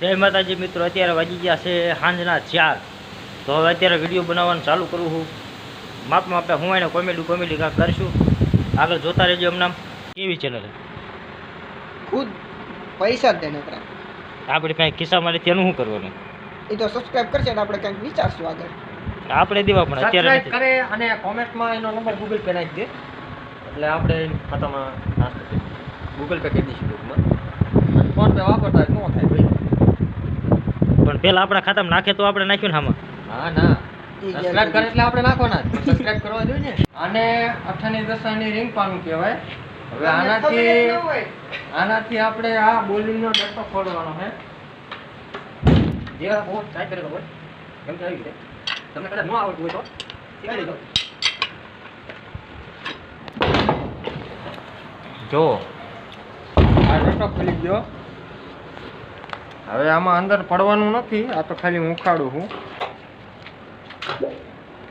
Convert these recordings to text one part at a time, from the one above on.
જય માતાજી મિત્રો અત્યારે વાગી ગયા છે સાંજના ચાર. તો હવે અત્યારે વીડિયો બનાવવાનું ચાલુ કરું છું. માપ માપે હું એને કોમેડી કોમેડી કાંક કરીશું. આગળ જોતા રહેજો એમનામ કેવી ચેનલ ખુદ પૈસા જ દેને આપણે કાંઈ ખિસ્સામાં નથી એનું શું કરવાનું? એ તો સબસ્ક્રાઇબ કરશે ને આપણે કાંઈક વિચારશું આગળ. આપણે દેવા પણ અત્યારે કરે અને કોમેન્ટમાં એનો નંબર ગૂગલ પે નાખી દે. એટલે આપણે ખાતામાં ગૂગલ પે કરી દઈશું ટૂંકમાં. અને ફોન પે વાપરતા ન થાય ભાઈ. પણ પેલા આપણા ખાતામાં નાખે તો આપણે નાખ્યું ને આમાં હા ના. સબસ્ક્રાઇબ કરે એટલે આપણે નાખવાના. સબસ્ક્રાઇબ કરવા જોઈએ ને. આને અઠાની દશાની રિંગ પાનું કહેવાય. હવે આનાથી આનાથી આપણે આ બોલિંગનો ડટ્ટો ખોલવાનો છે. જે બહુ ટ્રાય કરેલો હોય કેમ કે આવી રીતે તમને કદાચ ન આવડતું હોય તો શીખી લેજો જો. આ ડટ્ટો ખોલી ગયો. હવે આમાં અંદર પડવાનું નથી આ તો ખાલી હું ઉખાડું છું.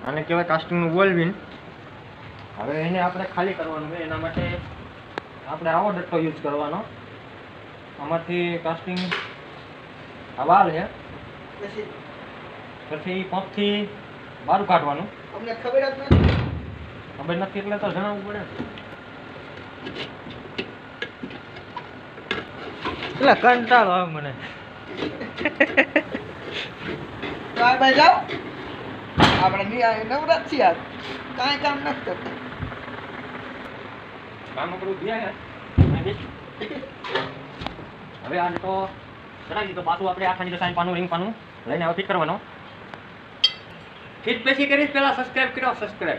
આને કહેવાય કાસ્ટિંગનું વોલ્વિન હવે એને આપણે ખાલી કરવાનું છે એના માટે આપણે આવો ડટ્ટો યુઝ કરવાનો. આમાંથી કાસ્ટિંગ આ વાલ છે પછી પછી પંપથી બારું કાઢવાનું. અમને ખબર જ નથી. ખબર નથી એટલે તો જણાવવું પડે. એટલે કંટાળો આવે મને. તો ભાઈ જાઓ આપણે નિ- નવરાત કાંઈ કામ નથી કરતું કામ આપણું હવે આ તો ચડાવી દીધો. પાછું આપણે આખા દિવસ પાનું, રિંગ લઈને હવે ફિટ કરવાનો. ફિટ કરીશ પહેલાં સબસ્ક્રાઈબ કરો સબસ્ક્રાઇબ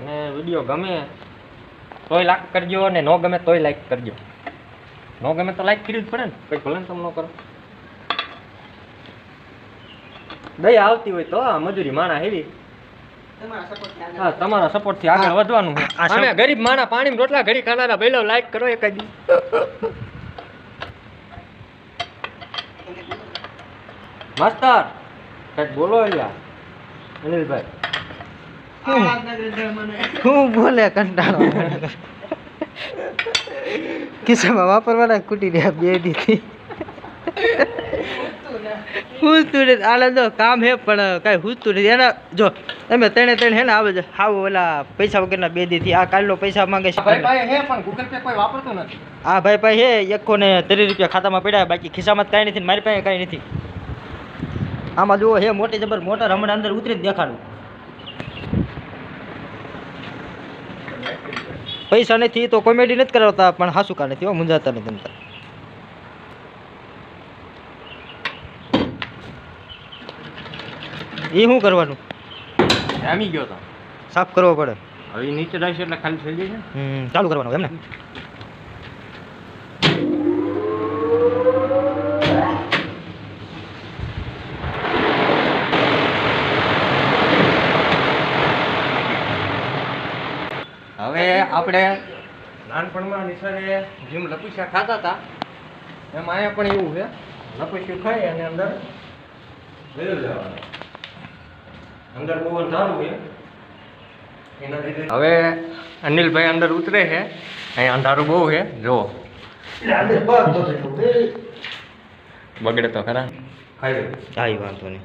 અને વીડિયો ગમે તોય લાઈક કરજો અને ન ગમે તોય લાઈક કરજો. ન ગમે તો લાઈક કરી જ પડે ને. કંઈ ભલે ને તમે ન કરો. દયા આવતી હોય તો આ મજૂરી માણા હેવી. તમારા સપોર્ટ હા તમારા સપોર્ટથી આગળ વધવાનું છે. અમે ગરીબ માણા પાણી રોટલા ઘડી ખાનારા બેલો લાઈક કરો એક દી. માસ્તર કંઈક બોલો અહીંયા અનિલભાઈ. શું બોલે કંટાળો. ખિસ્સામાં વાપરવાના કુટી રહ્યા બે દીધી હુંતું નથી. તો કામ હે પણ કાંઈ હુંતું નથી. એના જો તમે તેણે તેણે હે ને આવે છે હાવ ઓલા પૈસા વગરના બે દીથી. આ કાલનો પૈસા માંગે છે. ભાઈ ભાઈ હે પણ ગૂગલ પે કોઈ વાપરતું નથી. આ ભાઈ ભાઈ હે એકો ને ત્રીસ રૂપિયા ખાતામાં પડ્યા બાકી ખિસ્સામાં કાંઈ નથી મારી પાસે કાંઈ નથી. આમાં જુઓ હે મોટી જબર મોટર હમણાં અંદર ઉતરી જ દેખાડું. પૈસા નથી તો કોમેડી નથી કરાવતા પણ હાસુકા નથી મુંજાતા નથી તમતા એ શું કરવાનું? જામી ગયો તો. સાફ કરવો પડે. હવે નીચે રહેશે એટલે ખાલી થઈ છે ચાલુ કરવાનું એમ હવે આપણે નાનપણમાં નિશાળે જેમ લપુસિયા ખાતા હતા એમ અહીંયા પણ એવું છે. લપુસિયું ખાઈ અને અંદર જવાનું. અંદર બહુ અંધારું છે. હવે અનિલભાઈ અંદર ઉતરે છે. અહીંયા અંધારું બહુ છે. જુઓ. બગડે તો ખરા. એ વાંધો નહીં.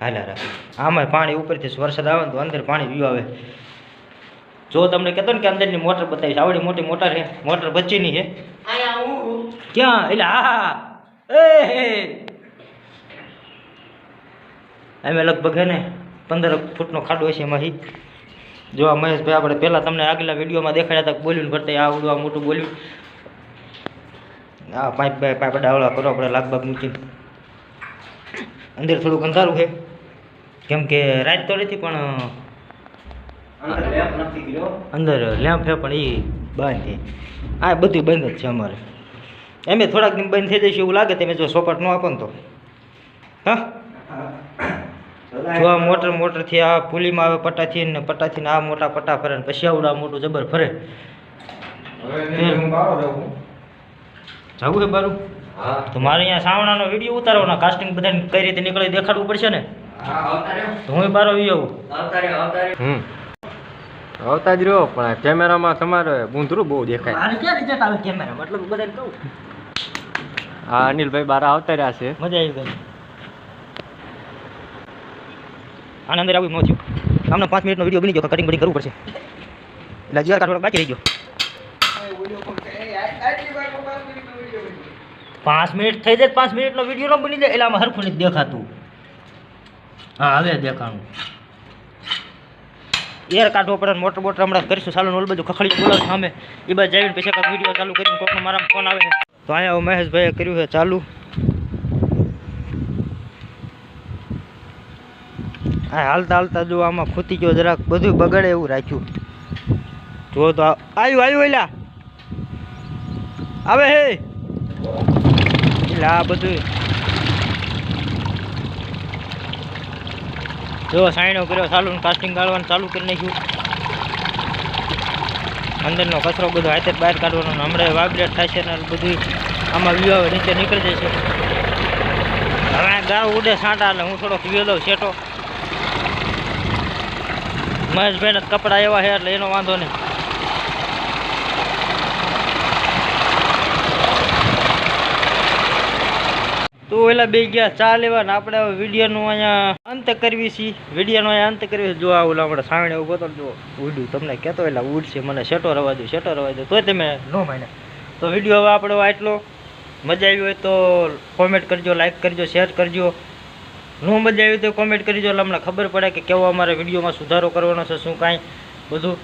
હાલા રાખ. આમાં પાણી ઉપરથી વરસાદ આવે ને તો અંદર પાણી પીવા આવે. જો તમને કહેતો ને કે અંદરની મોટર બતાવીશ આવડી મોટી મોટર છે મોટર બચ્ચીની છે. ક્યાં? એટલે હા હા એ હે. અમે લગભગ હે ને પંદર ફૂટનો ખાડો છે એમાંથી જો આ મહેશભાઈ આપણે પહેલાં તમને આગલા વિડીયોમાં દેખાડ્યા હતા બોલ્યું ભરતા આવડું આ મોટું બોલ્યું. આ પાઇપ પાઇપ પાઇપ ડાવડા કરો આપણે લાગબાગ મૂકીને. અંદર થોડુંક અંધારું છે. કેમ કે રાત તો નથી પણ અંદર લેમ્પ છે પણ એ બંધ છે. આ બધું બંધ જ છે અમારે. એમે થોડાક દિન બંધ થઈ જશે એવું લાગે તમે જો સોપાટ ન આપો ને તો. હા? જો આ મોટર મોટરથી આ પુલીમાં આવે પટ્ટાથી ને પટ્ટાથી આ મોટા પટ્ટા ફરે ને પછી આવડું આ મોટું જબર ફરે. જવું છે બારું? હા. તો મારે અહીંયા સાવણાનો વીડિયો ઉતારવાનો કાસ્ટિંગ બધાને કઈ રીતે નીકળે દેખાડવું પડશે ને? તો હું બારો આવી. આવું હમ. આવતા જ રહ્યો પણ કેમેરામાં તમારે બૂંધરું બહુ દેખાય. મારે ક્યાં રિઝલ્ટ આવે કેમેરા? મતલબ બધાને કહું. આ અનિલભાઈ બારા આવતા રહ્યા છે. મજા આવી ગઈ. આના અંદર આવું થયું આમને પાંચ મિનિટનો વીડિયો બની ગયો કટિંગ બટિંગ કરવું પડશે. એટલે હજી કાઢવા બાકી રહી ગયો. પાંચ મિનિટ થઈ જાય પાંચ મિનિટનો વીડિયો ન બની જાય એટલે આમાં હરખું નથી દેખાતું. હા હવે દેખાણું. એર કાઢવો પડે મોટર બોટર હમણાં કરીશું. ચાલુ ઓલ બધું ખખડી બોલાવ સામે. એ બાજુ જઈને પછી કાંઈક વીડિયો ચાલુ કરીને કોકનો મારા ફોન આવે તો અહીંયા મહેશભાઈએ કર્યું છે ચાલુ. હા હાલતા હાલતા જો આમાં ખૂતી ગયો જરાક. બધું બગડે એવું રાખ્યું. જો તો આવ્યું આવ્યું એલા. આવે હે. એટલે આ બધું જો સાઈનો કર્યો, ચાલુ કાસ્ટિંગ કાઢવાનું ચાલુ કરી નાખ્યું. અંદરનો કચરો બધો હાથે બહાર કાઢવાનો હમણાં વાઇબ્રેટ થાય છે ને બધું આમાં વ્યૂ નીચે નીકળી છે. હવે ગાવ ઉડે સાંટા, એટલે હું થોડોક વેલો સેટો મહેશભાઈને કપડાં એવા છે, એટલે એનો વાંધો નહીં. તો ઓલા બે ગયા, ચા લેવા આપણે હવે વિડીયોનું અહીંયા અંત કરવી છીએ વિડીયોનો અહીંયા અંત કરવી જો આ ઓલા આપણે સાવણે ઊભો તો જો ઉડ્યું. તમને કહેતો એટલે ઉડશે મને શેટો રવા દો શેટો રવા દો તોય તમે ન માને. તો વીડિયો હવે આપણો આટલો. મજા આવી હોય તો કોમેન્ટ કરજો લાઈક કરજો શેર કરજો. ન મજા આવી તો કોમેન્ટ કરજો. એટલે અમને ખબર પડે કે કેવો અમારે વિડીયોમાં સુધારો કરવાનો છે, શું કાંઈ બધું.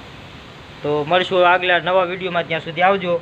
તો મળશું આગલા નવા વિડીયોમાં. ત્યાં સુધી આવજો.